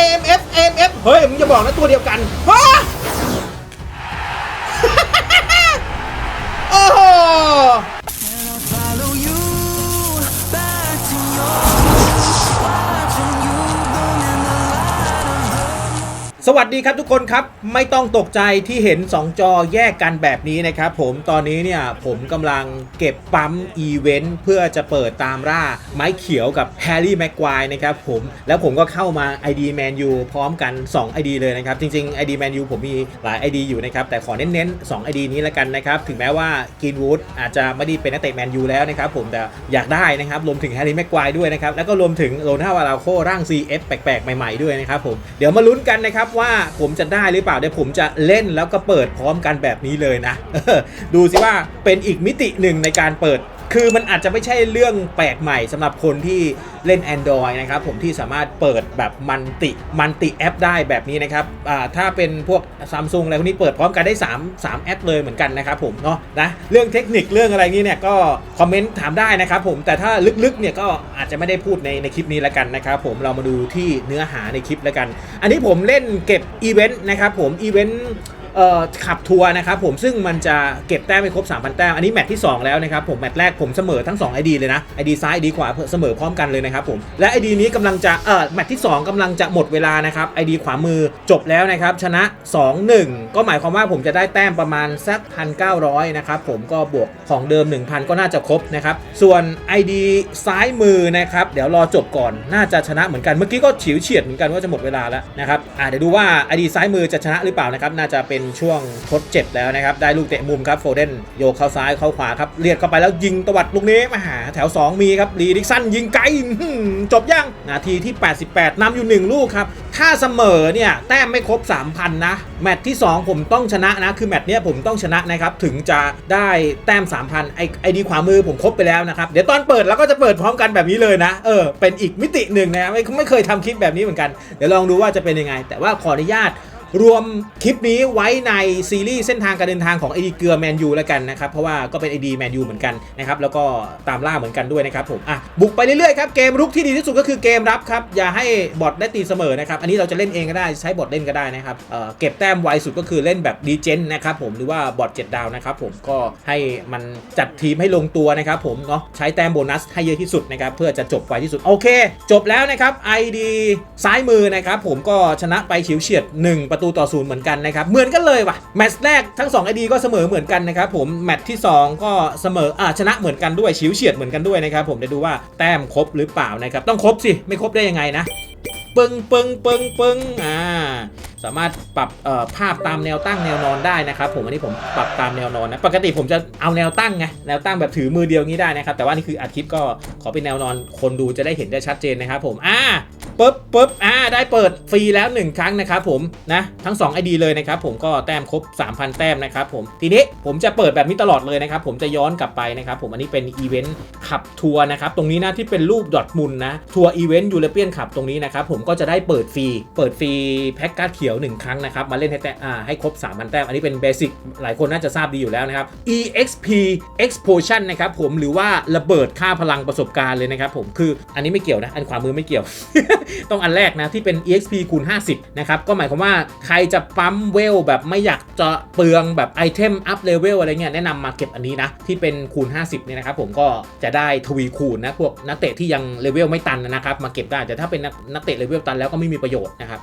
AMF AMF เฮ้ยมึงจะบอกนะตัวเดียวกันฮะ สวัสดีครับทุกคนครับ ไม่ต้องตกใจที่เห็น 2 จอแยกกันแบบนี้นะครับผมตอนนี้เนี่ยผมกำลังเก็บปั๊มอีเวนต์เพื่อจะเปิดตามล่าไม้เขียวกับแฮร์รี่แม็กควายนะครับผมแล้วผมก็เข้ามา ID Man U พร้อมกัน 2 ID เลยนะครับ จริง ๆ ID Man U ผมมีหลาย ID อยู่นะครับ แต่ขอเน้นๆ 2 ID นี้ล้วกันนะครับ ถึงแม้ว่ากินวูดอาจจะไม่ได้เป็นนักเตะแมนยูแล้วนะครับผมแต่อยากได้นะครับรวมถึงแฮร์รี่แม็กควายด้วยนะครับแล้วก็รวมถึงโรน่าวาลาโคร่าง CF แปลกๆใหม่ๆด้วยนะครับผมเดี๋ยวมาลุ้นกันนะครับว่าผมจะได้หรือเปล่าเดี๋ยวผมจะเล่นแล้วก็เปิดพร้อมกันแบบนี้เลยนะ ดูสิว่าเป็นอีกมิติหนึ่งในการเปิด คือมันอาจจะไม่ใช่เรื่องแปลกใหม่สำหรับคนที่เล่น Android นะครับผมที่สามารถเปิดแบบมันติมันติแอปได้แบบนี้นะครับถ้าเป็นพวก Samsung อะไรพวกนี้เปิดพร้อมกันได้ 3 3 แอปเลยเหมือนกันนะครับผมเนาะนะเรื่องเทคนิคเรื่องอะไรนี้เนี่ยก็คอมเมนต์ถามได้นะครับผมแต่ถ้าลึกๆเนี่ยก็อาจจะไม่ได้พูดในในคลิปนี้ล้วกันนะครับผมเรามาดูที่เนื้อหาในคลิปล้วกัน อันนี้ผมเล่นเก็บอีเวนต์นะครับผมอีเวนต์ ขับทัวร์นะครับผมซึ่งมันจะเก็บแต้มไม่ครบ 3,000 แต้ม อันนี้แมตช์ที่ 2 แล้วนะครับผมแมตช์แรกผมเสมอทั้ง 2 ID เลยนะ ID ซ้าย ID ขวาเสมอพร้อมกันเลยนะครับผมและ ID นี้กำลังจะเออแมตช์ที่ 2กำลังจะหมดเวลานะครับ ID ขวามือจบแล้วนะครับชนะ 2-1 ก็หมายความว่าผมจะได้แต้มประมาณสัก 1,900 นะครับผมก็บวกของเดิม 1,000 ก็น่าจะครบนะครับส่วน ID ซ้ายมือนะครับเดี๋ยวรอจบก่อนน่าจะชนะเหมือนกันเมื่อกี้ก็ฉิวเฉียดเหมือนกันว่าจะหมดเวลาแล้วนะครับอ่าเดี๋ยวดูว่า ID ซ้ายมือจะชนะหรือเปล่านะครับน่าจะเป็นช่วงทดเจ็บแล้วนะครับ ได้ลูกเตะมุมครับโฟเดนโยกเข้าซ้ายเข้าขวาครับเลียดเข้าไปแล้วยิงตวัดลูกนี้มาหาแถว 2 มีครับลีดิกสันยิงไกลจบยังนาทีที่ 88นำอยู่ 1 ลูกครับ ถ้าเสมอเนี่ยแต้มไม่ครบ 3,000 นะ แมตช์ที่ 2 ผมต้องชนะนะ คือแมตช์เนี้ยผมต้องชนะนะครับ ถึงจะได้แต้ม 3,000 ไอไอดีขวามือผมครบไปแล้วนะครับ เดี๋ยวตอนเปิดเราก็จะเปิดพร้อมกันแบบนี้เลยนะ เออ เป็นอีกมิติหนึ่งนะไม่ไม่เคยทำคลิปแบบนี้เหมือนกัน เดี๋ยวลองดูว่าจะเป็นยังไง แต่ว่าขออนุญาต รวมคลิปนี้ไว้ในซีรีส์เส้นทางการเดินทางของไอดีเกลือแมนยูแล้วกันนะครับ เพราะว่าก็เป็นไอดีแมนยูเหมือนกันนะครับ แล้วก็ตามล่าเหมือนกันด้วยนะครับผมอะบุกไปเรื่อยๆครับ เกมรุกที่ดีที่สุดก็คือเกมรับครับ อย่าให้บอทได้ตีเสมอนะครับ อันนี้เราจะเล่นเองก็ได้ใช้บอทเล่นก็ได้นะครับเอ่อเก็บแต้มไวสุดก็คือเล่นแบบดีเจนนะครับผมหรือว่าบอท7ดดาวนะครับผมก็ให้มันจัดทีมให้ลงตัวนะครับผมเนาะใช้แต้มโบนัสให้เยอะที่สุดนะครับเพื่อจะจบไวที่สุดโอเค จบแล้วนะครับ ID ซ้ายมือนะครับผมก็ชนะไปฉิวเฉียด1ประตูต่อศูนย์เหมือนกันนะครับ เหมือนกันเลยว่ะ แมตช์แรกทั้ง2 ID ก็เสมอเหมือนกันนะครับผม แมตช์ที่ 2 ก็เสมออ่าชนะเหมือนกันด้วยฉิวเฉียดเหมือนกันด้วยนะครับผมเดี๋ยวดูว่าแต้มครบหรือเปล่านะครับ ต้องครบสิ ไม่ครบได้ยังไงนะปึ้งปึ้งปึ้งปึ้งอ่าสามารถปรับภาพตามแนวตั้งแนวนอนได้นะครับผมอันนี้ผมปรับตามแนวนอนนะปกติผมจะเอาแนวตั้งไงแนวตั้งแบบถือมือเดียวงี้ได้นะครับแต่ว่านี่คืออัดคลิปก็ขอเป็นแนวนอนคนดูจะได้เห็นได้ชัดเจนนะครับผมอ่า ปึ๊บปึ๊บอ่าได้เปิดฟรีแล้ว 1 ครั้งนะครับผมนะทั้ง 2 ID เลยนะครับผมก็แต้มครบ 3,000 แต้มนะครับผมทีนี้ผมจะเปิดแบบนี้ตลอดเลยนะครับผมจะย้อนกลับไปนะครับผมอันนี้เป็นอีเวนต์ขับทัวร์นะครับตรงนี้นะที่เป็นรูปดอทมุนนะทัวร์อีเวนต์ยูเรเปียนขับตรงนี้นะครับผมก็จะได้เปิดฟรีเปิดฟรีแพ็กการ์ดเขียว 1 ครั้งนะครับมาเล่นให้แต้อ่าให้ครบ 3,000 แต้มอันนี้เป็นเบสิกหลายคนน่าจะทราบดีอยู่แล้วนะครับ EXP Explosion นะครับผมหรือว่าระเบิดค่าพลังประสบการณ์เลยนะครับผมคืออันนี้ไม่เกี่ยวนะอันขวามือไม่เกี่ยวต้องอันแรกนะที่เป็น exp คูณ 50 นะครับ ก็หมายความว่าใครจะปั๊มเวลแบบไม่อยากจะเปลืองแบบไอเทมอัพเลเวลอะไรเงี้ยแนะนำมาเก็บอันนี้นะ ที่เป็นคูณ 50 เนี่ยนะครับผมก็จะได้ทวีคูณนะพวกนักเตะที่ยังเลเวลไม่ตันนะครับมาเก็บได้แต่ถ้าเป็นนักนักเตะเลเวลตันแล้วก็ไม่มีประโยชน์นะครับ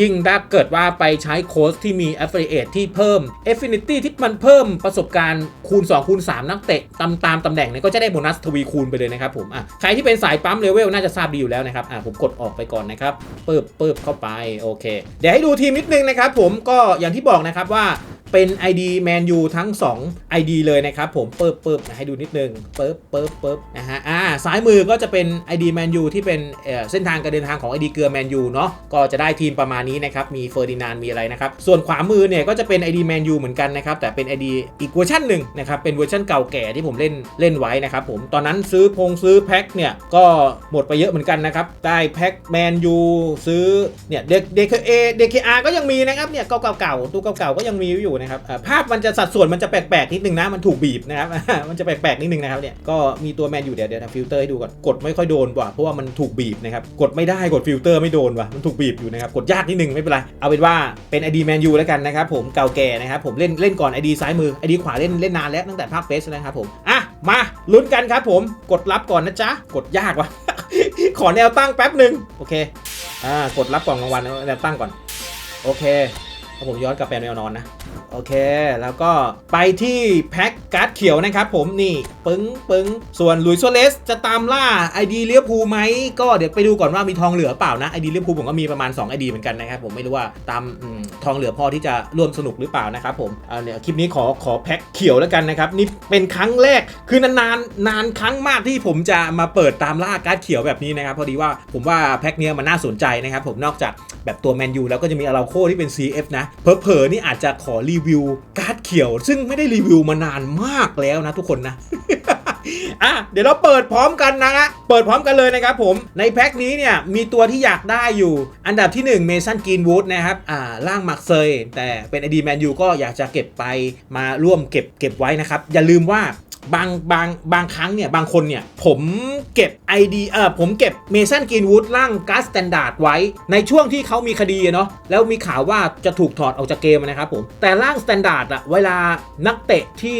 ยิ่งถ้าเกิดว่าไปใช้โค้ดที่มี Affiliate ที่เพิ่ม Affinity ที่มันเพิ่มประสบการณ์คูณ 2 คูณ 3 นักเตะตามตามตำแหน่งเนี่ยก็จะได้โบนัสทวีคูณไปเลยนะครับผมอะใครที่เป็นสายปั๊มเลเวลน่าจะทราบดีอยู่แล้วนะครับอะผมกดออกไปก่อนนะครับปึ๊บปึบเข้าไปโอเค เดี๋ยวให้ดูทีมนิดนึงนะครับผมก็อย่างที่บอกนะครับว่าเป็น ID Man U ทั้ง 2 ID เลยนะครับผมปึ๊บปึ๊บให้ดูนิดนึงปึ๊บปึ๊บปึ๊บนะฮะอ่าซ้ายมือก็จะเป็น ID Man U ที่เป็นเเส้นทางการเดินทางของ ID เกลือ Man U เนาะก็จะได้ทีมประมาณณนี้นะครับ มีเฟอร์ดินานมีอะไรนะครับ ส่วนขวามือเนี่ยก็จะเป็น ID Man U เหมือนกันนะครับ แต่เป็น ID อีกเวอร์ชันหนึ่งนะครับ เป็นเวอร์ชันเก่าแก่ที่ผมเล่นเล่นไว้นะครับผม ตอนนั้นซื้อพงซื้อแพ็คเนี่ยก็หมดไปเยอะเหมือนกันนะครับ ได้แพ็คแมนยูซื้อเนี่ยเด็กเด็กเอเด็กอาก็ยังมีนะครับเนี่ยเก่าๆตู้เก่าๆก็ยังมีอยู่นะครับภาพมันจะสัดส่วนมันจะแปลกๆนิดนึงนะมันถูกบีบนะครับมันจะแปลกๆนิดนึงนะครับเนี่ยก็มีตัวแมนยูเดี๋ยวเดี๋ยวทำฟิลเตอร์ให้ดูก่อนกดไม่ค่อยโดนว่ะเพราะว่ามันถูกบีบนะครับกดไม่ได้กดฟิลเตอร์ไม่โดนว่ะมันถูกบีบอยู่นะครับกดยากนิดนึงไม่เป็นไรเอาเป็นว่าเป็นอดีแมนยูแล้วกันนะครับผมเก่าแก่นะครับผมเล่นเล่นก่อนอดีซ้ายมืออดีขวาเล่นเล่นนานแล้วตั้งแต่ภาคเฟสนะครับผมอะมาลุ้นกันครับผมกดรับก่อนนะจ๊ะกดยากว่ะ ขอแนวตั้งแป๊บหนึ่งโอเคอ่ากดรับกล่องรางวัลแนวตั้งก่อน โอเค แล้วผมย้อนกลับไปแนวนอนนะ โอเค แล้วก็ไปที่แพ็คการ์ดเขียวนะครับผมนี่ ปึ้งปึ้งส่วนลุยโซเลสจะตามล่า ID เลียพูไหม ก็เดี๋ยวไปดูก่อนว่ามีทองเหลือเปล่านะ ID เลียพูผมก็มีประมาณ2 ID เหมือนกันนะครับผมไม่รู้ว่าตามอมทองเหลือพอที่จะร่วมสนุกหรือเปล่านะครับผมเอาเนี่ยคลิปนี้ขอขอแพ็คเขียวแล้วกันนะครับนี่เป็นครั้งแรกคือนานๆนานครั้งมากที่ผมจะมาเปิดตามล่าการ์ดเขียวแบบนี้นะครับพอดีว่าผมว่าแพ็คเนี้ยมันน่าสนใจนะครับผมนอกจากแบบตัวแมนยูแล้วก็จะมีอาราโคที่เป็น CF นะเพอๆนี่อาจจะขอรีวิวการ์ดเขียว ซึ่งไม่ได้รีวิวมานานมากแล้วนะทุกคนนะอะเดี๋ยวเราเปิดพร้อมกันนะฮะเปิดพร้อมกันเลยนะครับผมในแพ็คนี้เนี่ยมีตัวที่อยากได้อยู่ อันดับที่ 1 เมสันกรีนวูดนะครับอ่าล่างมักเซยแต่เป็นอดีแมนยูก็อยากจะเก็บไปมาร่วมเก็บเก็บไว้นะครับ อย่าลืมว่า บางบางบางครั้งเนี่ย บางคนเนี่ย ผมเก็บ ID เออผมเก็บเมสันกรีนวูดร่างการ์ดสแตนดาร์ดไว้ ในช่วงที่เขามีคดีเนาะแล้วมีข่าวว่าจะถูกถอดออกจากเกมนะครับผม แต่ร่างสแตนดาร์ดอะเวลานักเตะที่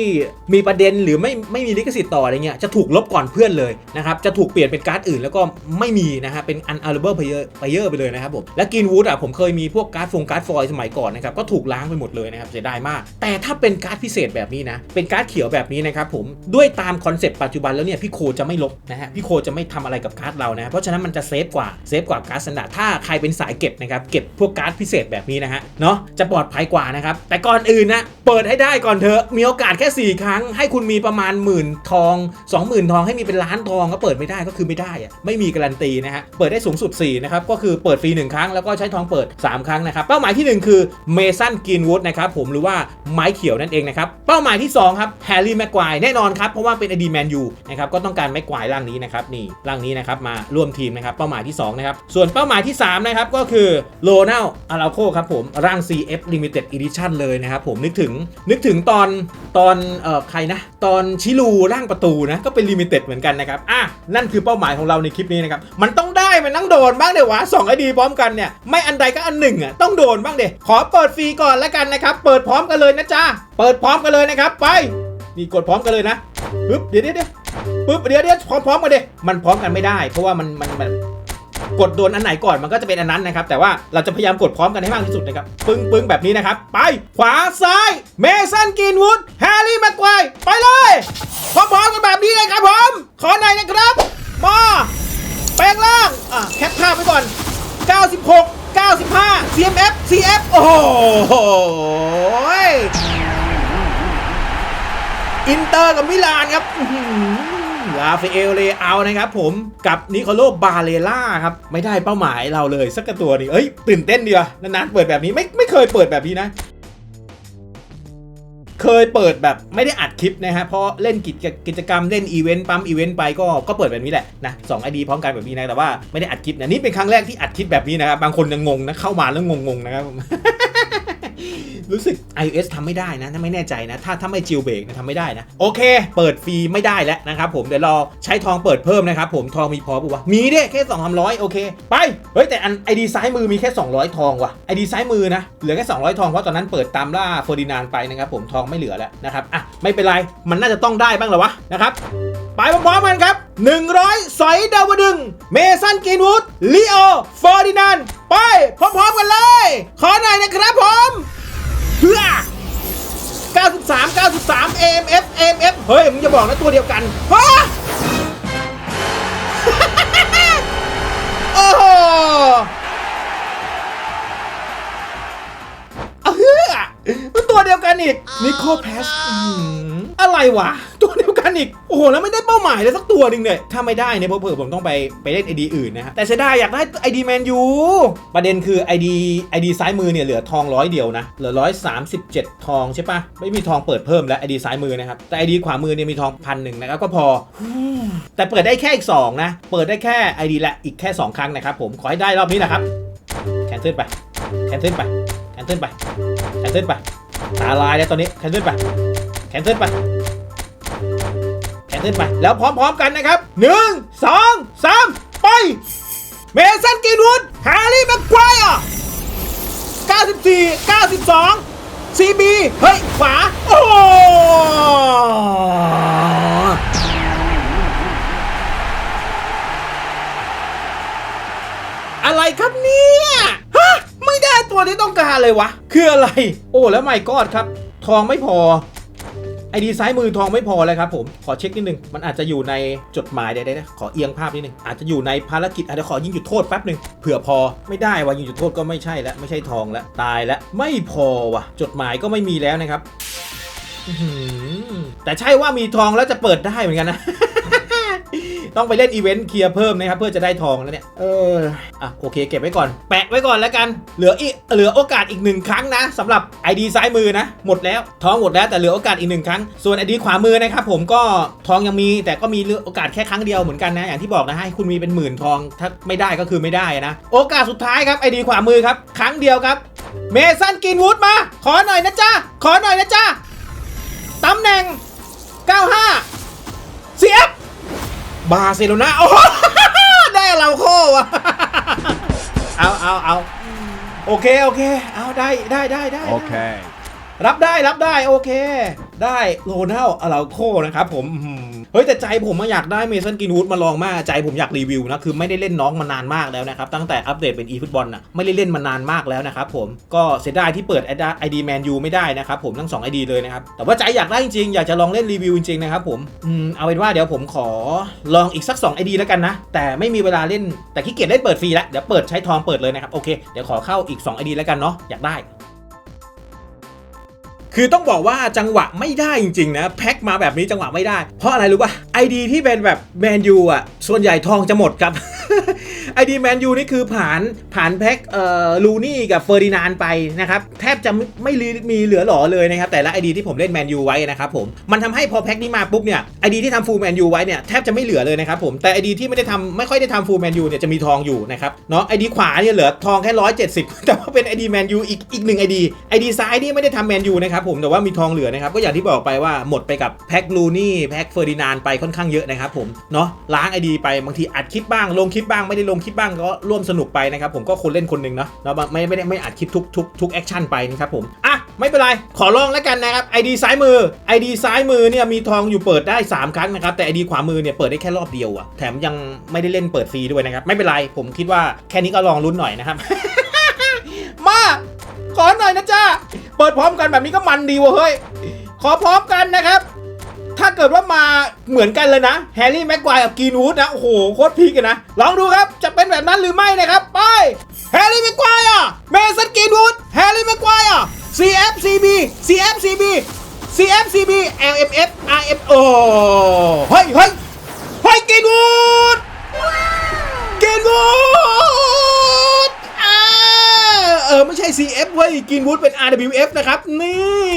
มีประเด็นหรือไม่ไม่มีลิขสิทธิ์ต่ออะไรเงี้ยจะถูกลบก่อนเพื่อนเลยนะครับจะถูกเปลี่ยนเป็นการ์ดอื่นแล้วก็ไม่มีนะฮะเป็น unavailable player player ไปเลยนะครับผมและกรีนวูดอะผมเคยมีพวกการ์ดฟงการ์ดฟอยสมัยก่อนนะครับก็ถูกล้างไปหมดเลยนะครับเสียดายมาก แต่ถ้าเป็นการ์ดพิเศษแบบนี้นะเป็นการ์ดเขียวแบบนี้นะครับผมด้วยตามคอนเซปต์ปัจจุบันแล้วเนี่ยพี่โคจะไม่ลบนะฮะพี่โคจะไม่ทำอะไรกับการ์ดเรานะเพราะฉะนั้นมันจะเซฟกว่าเซฟกว่าการ์ดสแตนดาร์ดถ้าใครเป็นสายเก็บนะครับเก็บพวกการ์ดพิเศษแบบนี้นะฮะเนาะจะปลอดภัยกว่านะครับแต่ก่อนอื่นนะเปิดให้ได้ก่อนเถอะมีโอกาสแค่ 4 ครั้ง ให้คุณมีประมาณหมื่นทอง 20,000 ทองให้มีเป็นล้านทองก็เปิดไม่ได้ก็คือไม่ได้อะไม่มีการันตีนะฮะเปิดได้สูงสุด4นะครับก็คือเปิดฟรี1ครั้งแล้วก็ใช้ทองเปิด 3 ครั้งนะครับเป้าหมายทีหนึ่1 คือเมสันกินวูดนะครับผมหรือว่าไม้เขียวนั่นเองนะครับเป้าหมายที่สองครับแฮร์รี่แม็กควแน่นอนครับ เพราะว่าเป็นอดีแมนยูนะครับก็ต้องการแม็กวายร่างนี้นะครับนี่ร่างนี้นะครับมาร่วมทีมนะครับเป้าหมายที่สองนะครับส่วนเป้าหมายที่สามนะครับก็คือโลนัลอาราโคครับผมร่าง CF Limited Edition เลยนะครับผมนึกถึงนึกถึงตอนตอนเอ่อใครนะ ตอนชิลูร่างประตูนะก็เป็นลิมิเต็ดเหมือนกันนะครับอะนั่นคือเป้าหมายของเราในคลิปนี้นะครับมันต้องได้มันต้องโดนบ้างเดี๋ยววะสองไอดีพร้อมกันเนี่ยไม่อันใดก็อันหนึ่งอะต้องโดนบ้างเดี๋ยขอเปิดฟรีก่อนแล้วกันนะครับเปิดพร้อมกันเลยนะจ๊ะเปิดพร้อมกันเลยนะครับไป นี่กดพร้อมกันเลยนะปึ๊บเดี๋ยวเดี๋ยวเดียวปึ๊บเดี๋ยวเดี๋ยวพร้อมพร้อมกันเดี๋ยมันพร้อมกันไม่ได้ เพราะว่ามันมันมันกดโดนอันไหนก่อนมันก็จะเป็นอันนั้นนะครับ แต่ว่าเราจะพยายามกดพร้อมกันให้มากที่สุดนะครับ ปึ้งปึ้งแบบนี้นะครับ ไปขวาซ้าย เมสันกินวูดแฮร์รี่แม็กควายไปเลยพร้อมๆกันแบบนี้เลยครับผมขอหน่อยนะครับมาแปลงล่างอะแคปภาพไว้ก่อน 96 95 CMF CF โอ้โห อินเตอร์กับมิลานครับลาเฟเอลเลเอานะครับผมกับนิโคโลบาเลล่าครับ ไม่ได้เป้าหมายเราเลย สักกตัวนึงเอ้ย ตื่นเต้นดีว่ะนานๆเปิดแบบนี้ไม่ไม่เคยเปิดแบบนี้นะ เคยเปิดแบบไม่ได้อัดคลิปนะฮะ เพราะเล่นกิจกิจกรรมเล่นอีเวนต์ปั๊มอีเวนต์ไปก็ก็เปิดแบบนี้แหละนะสองไอดีพร้อมกันแบบนี้นะ แต่ว่าไม่ได้อัดคลิปนะนี่เป็นครั้งแรกที่อัดคลิปแบบนี้นะครับบางคนยังงงนะเข้ามาแล้วงงๆนะครับ รู้สึก iOS ทำไม่ได้นะถ้าไม่แน่ใจนะ ถ้าถ้าไม่จิลเบรกนะทำไม่ได้นะ โอเค เปิดฟรีไม่ได้แล้วนะครับผมเดี๋ยวรอใช้ทองเปิดเพิ่มนะครับผมทองมีพอปะวะมีเดิแค่2 3 0 0โอเค ไป เฮ้ย แต่อันไอดีซ้ายมือมีแค่ 200 ทองว่ะไอดีซ้ายมือนะเหลือแค่ 200 ทองเพราะตอนนั้นเปิดตามล่าเฟอร์ดินานไปนะครับผมทองไม่เหลือแล้วนะครับอะไม่เป็นไรมันน่าจะต้องได้บ้างเหรอวะนะครับไปพร้อมๆกันครับ 100 สอยดาวดึง เมสันกินวูดลีโอฟอร์ดินานไปพร้อมๆกันเลย ขอหน่อยนะครับผม เพื่อ93 93 AMF AMF เฮ้ย มึงจะบอกนะตัวเดียวกันฮะโอ้โห มันตัวเดียวกันอีกนิโคลแพสอะไรวะ ตัวเดียวกันกันอีก โอ้โห แล้วไม่ได้เป้าหมายเลยสักตัวหนึ่งเนี่ยถ้าไม่ได้เนี่ยเผื่อๆผมต้องไปไปเล่นไอดีอื่นนะฮะแต่เสียดายอยากได้ไอดีแมนยูประเด็นคือไอดีไอดีซ้ายมือเนี่ยเหลือทองร้อยเดียวนะ เหลือร้อยสามสิบเจ็ดทองใช่ปะไม่มีทองเปิดเพิ่มแล้วไอดีซ้ายมือนะครับ แต่ไอดีขวามือเนี่ยมีทองพันหนึ่งนะครับก็พอ แต่เปิดได้แค่อีก2นะ เปิดได้แค่ ID ละอีกแค่2ครั้งนะครับผมขอให้ได้รอบนี้นะครับแคนเซิลไปแคนเซิลไปแคนเซิลไปแคนเซิลไปตาลายแล้วตอนนี้แคนเซิลไปแคนเซิลไปแคนเซิลไปแล้วพร้อมๆกันนะครับ1 2 3ไป เมสันกีนวูดแฮร์รี่แม็กควายอะ94 92 CB เฮ้ย ขวา โอ้อะไรครับเนี่ย ตัวที่ต้องการเลยวะ คืออะไร โอ้แล้วไม่กอดครับ ทองไม่พอ ไอดีซ้ายมือทองไม่พอเลยครับผม ขอเช็คนิดนึง มันอาจจะอยู่ในจดหมายเดี๋ยวๆนะขอเอียงภาพนิดนึง อาจจะอยู่ในภารกิจอาจจะขอยิงจุดโทษแป๊บหนึ่งเผื่อพอ ไม่ได้วะยิงจุดโทษก็ไม่ใช่แล้วไม่ใช่ทองแล้วตายแล้วไม่พอวะจดหมายก็ไม่มีแล้วนะครับแต่ใช่ว่ามีทองแล้วจะเปิดได้เหมือนกันนะ ต้องไปเล่นอีเวนต์เคลียร์เพิ่มนะครับเพื่อจะได้ทองแล้วเนี่ยเอออะโอเคเก็บไว้ก่อนแปะไว้ก่อนแล้วกัน เหลืออีกเหลือโอกาสอีกหนึ่งครั้งนะสำหรับ ID ซ้ายมือนะ หมดแล้วทองหมดแล้วแต่เหลือโอกาสอีกหนึ่งครั้ง ส่วน ID ขวามือนะครับผมก็ทองยังมี แต่ก็มีโอกาสแค่ครั้งเดียวเหมือนกันนะอย่างที่บอกนะให้คุณมีเป็นหมื่นทองถ้าไม่ได้ก็คือไม่ได้นะ โอกาสสุดท้ายครับ ID ขวามือครับครั้งเดียวครับเมสันกินวูดมา ขอหน่อยนะจ๊ะขอหน่อยนะจ๊ะตำแหน่ง 95 CF บ บาร์เซโลนาโอ้ได้เราโควะเอาเอาเอาโอเค โอเค เอาได้ได้ได้ได้โอเค รับได้รับได้โอเค ได้โรนัลอาราโคนะครับผมเฮ้ยแต่ใจผมอะอยากได้เมสันกินวูดมาลองมากใจผมอยากรีวิวนะคือไม่ได้เล่นน้องมานานมากแล้วนะครับตั้งแต่อัปเดตเป็น e ฟุตบอลน่ะไม่ได้เล่นมานานมากแล้วนะครับผมก็เสียดายที่เปิดไอดีแมนยูไม่ได้นะครับผมทั้ง2 ID เลยนะครับแต่ว่าใจอยากได้จริงๆอยากจะลองเล่นรีวิวจริงๆนะครับผมอืมเอาเป็นว่าเดี๋ยวผมขอลองอีกสัก2 ID แล้วกันนะแต่ไม่มีเวลาเล่นแต่ขี้เกียจเล่นเปิดฟรีแล้วเดี๋ยวเปิดใช้ทองเปิดเลยนะครับโอเคเดี๋ยวขอเข้าอีก2 ID แล้วกันเนาะอยากได้ คือต้องบอกว่าจังหวะไม่ได้จริงๆนะแพ็คมาแบบนี้จังหวะไม่ได้ เพราะอะไรรู้ป่ะไอดีที่เป็นแบบแมนยูอะส่วนใหญ่ทองจะหมดครับ ไอดีแมนยูนี่คือผ่านผ่านแพ็คเอ่อลูนี่กับเฟอร์ดินานไปนะครับ แทบจะไม่ไม่รีมีเหลือหลอเลยนะครับ แต่ละไอดีที่ผมเล่นแมนยูไว้นะครับผม มันทำให้พอแพ็คนี้มาปุ๊บเนี่ยไอดีที่ทำฟูลแมนยูไว้เนี่ยแทบจะไม่เหลือเลยนะครับผมแต่ไอดีที่ไม่ได้ทำไม่ค่อยได้ทำฟูลแมนยูเนี่ยจะมีทองอยู่นะครับเนาะไอดีขวาเนี่ยเหลือทองแค่ร้อยเจ็ดสิบแต่ว่าเป็นไอดีแมนยูอีกอีกหนึ่งไอดีไอดีซ้ายนี่ไม่ได้ทำแมนยูนะครับผมแต่ว่ามีทองเหลือนะครับก็อย่างที่บอกไปว่าหมดไปกับแพ็คลูนี่แพ็คเฟอร์ดินานไปค่อนข้างเยอะนะครับผมเนาะล้างไอดีไปบางทีอัดคลิปบ้างลงคลิปบ้างไม่ได้ลงคลิปบ้างก็ร่วมสนุกไปนะครับผมก็คนเล่นคนหนึ่งเนาะเราไม่ไม่ได้ไม่อัดคลิปทุกทุกทุกแอคชั่นไปนะครับผมอะไม่เป็นไร ขอลองแล้วกันนะครับไอดีซ้ายมือไอดีซ้ายมือเนี่ยมีทองอยู่เปิดได้ 3 ครั้งนะครับ แต่ไอดีขวามือเนี่ยเปิดได้แค่รอบเดียวอะแถมยังไม่ได้เล่นเปิดฟรีด้วยนะครับ ไม่เป็นไร ผมคิดว่าแค่นี้ก็ลองลุ้นหน่อยนะครับ มา ขอหน่อยนะจ้าเปิดพร้อมกันแบบนี้ก็มันดีวะเฮ้ย ขอพร้อมกันนะครับ ถ้าเกิดว่ามาเหมือนกันเลยนะ แฮร์รี่แม็กควายกับกีนวูดนะ โอ้โห โคตรพีกันนะ ลองดูครับ จะเป็นแบบนั้นหรือไม่นะครับ ไป แฮร์รี่แม็กควายอะ เมสันกีนวูด แฮร์รี่แม็กควายอะ CFCB CFCB CFCB LMF RM โอ้เฮ้ยเฮ้ยเฮ้ยกีนวูดกีนวูด เออ ไม่ใช่ CF เว้ยกรีนวูดเป็น RWF นะครับ นี่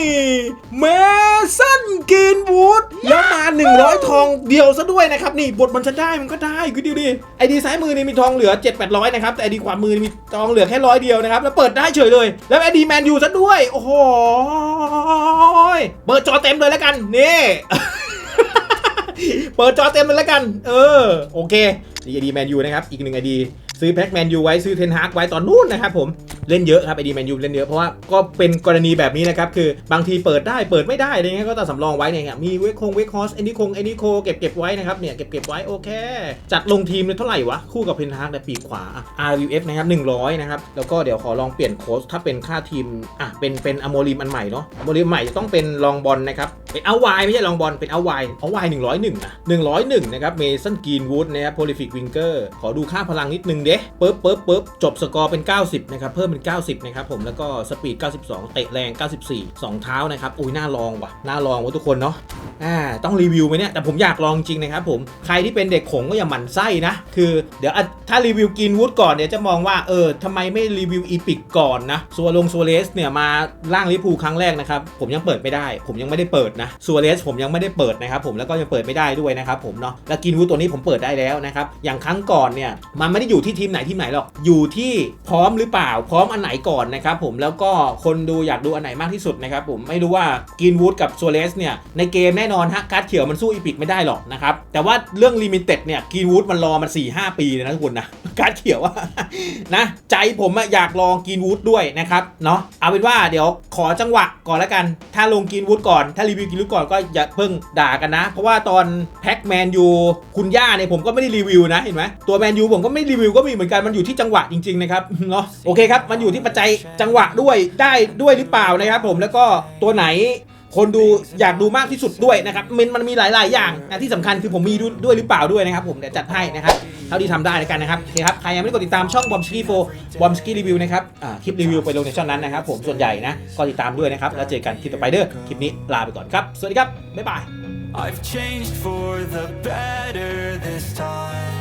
เมสันกรีนวูดแล้วมา 100 ทองเดียวซะด้วยนะครับ นี่บทมันจะได้มันก็ได้คือดูดิไอดีซ้ายมือนี่มีทองเหลือ 7 8 0 0 นะครับ แต่ไอดีขวามือนี่มีทองเหลือแค่ร้อยเดียวนะครับ แล้วเปิดได้เฉยเลย แล้วไอดีแมนยูซะด้วย โอ้โหเปิดจอเต็มเลยแล้วกัน นี่เปิดจอเต็มเลยแล้วกัน เออ โอเคดีดีแมนยูนะครับ อีกหนึ่งไอดี ซื้อแพ็กแมนยูไว้ซื้อเทนฮากไว้ตอนนู้นนะครับผมเล่นเยอะครับไอดีแมนยูเล่นเยอะเพราะว่าก็เป็นกรณีแบบนี้นะครับคือบางทีเปิดได้เปิดไม่ได้อะไรเงี้ยก็ต้องสำรองไว้เนี่ยมีเวกคงเวกฮอสเอนิคงเอนิโคเก็บเก็บไว้นะครับเนี่ยเก็บเก็บไว้โอเค จัดลงทีมเลยเท่าไหร่วะ คู่กับเพนฮากในปีกขวา RUF นะครับ100นะครับแล้วก็เดี๋ยวขอลองเปลี่ยนโค้ชถ้าเป็นค่าทีมอะเป็นเป็นอโมริมอันใหม่เนาะอโมริมใหม่จะต้องเป็นลองบอลนะครับเป็นเอาไวไม่ใช่ลองบอลเป็นเอาไวเอาไว101นะ101นะครับเมสันกรีนวูดนะครับโพลิฟิกวิงเกอร์ขอดูค่าพลังนิดนึงเดปึ๊บปึ๊บปึ๊บจบสกอร์เป็น 90 นะครับ เพิ่มเป็น 90 นะครับผม แล้วก็สปีด 92 เตะแรง 94 2 เท้านะครับ อุ้ยน่าลองว่ะ น่าลองว่ะทุกคนเนาะ อ่า ต้องรีวิวไหมเนี่ย แต่ผมอยากลองจริงนะครับผม ใครที่เป็นเด็กขงก็อย่าหมั่นไส้นะ คือ เดี๋ยวถ้ารีวิวกินวูดก่อนเนี่ยจะมองว่า เออทำไมไม่รีวิวอีพิกก่อนนะซัวลงซัวเลสเนี่ยมาล่างลิพูครั้งแรกนะครับ ผมยังเปิดไม่ได้ ผมยังไม่ได้เปิดนะซัวเลสผมยังไม่ได้เปิดนะครับผมแล้วก็ยังเปิดไม่ได้ด้วยนะครับผมเนาะแล้วกินวูดตัวนี้ผมเปิดได้แล้วนะครับอย่างครั้งก่อนเนี่ยมันไม่ได้อยู่ที่ทีมไหนทีมไหนหรอกอยู่ที่พร้อมหรือเปล่า พร้อมอันไหนก่อนนะครับผมแล้วก็คนดูอยากดูอันไหนมากที่สุดนะครับผมไม่รู้ว่ากินวูดกับซัวเลสเนี่ยในเกมแน่นอนฮะการ์ดเขียวมันสู้อีพิกไม่ได้หรอกนะครับแต่ว่าเรื่องลิมิเต็ดเนี่ยกินวูดมันรอมัน4-5 ปีเลยนะทุกคนนะการ์ดเขียวอะนะใจผมอะอยากลองกินวูดด้วยนะครับเนาะเอาเป็นว่าเดี๋ยวขอจังหวะก่อนละกัน ถ้าลงกินวูดก่อนถ้ารีวิวกินวูดก่อนก็อย่าเพิ่งด่ากันนะ เพราะว่าตอนแพ็กแมนยูคุณย่าเนี่ยผมก็ไม่ได้รีวิวนะเห็นไหมตัวแมนยูผมก็ไม่รีวิวก็มีเหมือนกันมันอยู่ที่จังหวะจริงๆนะครับเนาะโอเคครับมันอยู่ที่ปัจจัยจังหวะด้วยได้ด้วยหรือเปล่านะครับผมแล้วก็ตัวไหนคนดูอยากดูมากที่สุดด้วยนะครับมันมันมีหลาย ๆ อย่างนะที่สำคัญคือผมมีด้วยด้วยหรือเปล่าด้วยนะครับผมเดี๋ยวจัดให้นะครับเท่าที่ทำได้แล้วกันนะครับโอเคครับใครยังไม่ได้กดติดตามช่องบอมสกี้โฟบอมสกี้รีวิวนะครับอ่าคลิปรีวิวไปลงในช่องนั้นนะครับ ผมส่วนใหญ่นะก็ติดตามด้วยนะครับแล้วเจอกันคลิปต่อไปเด้อคลิปนี้ลาไปก่อนครับสวัสดีครับบ๊ายบาย I've changed for the better this time.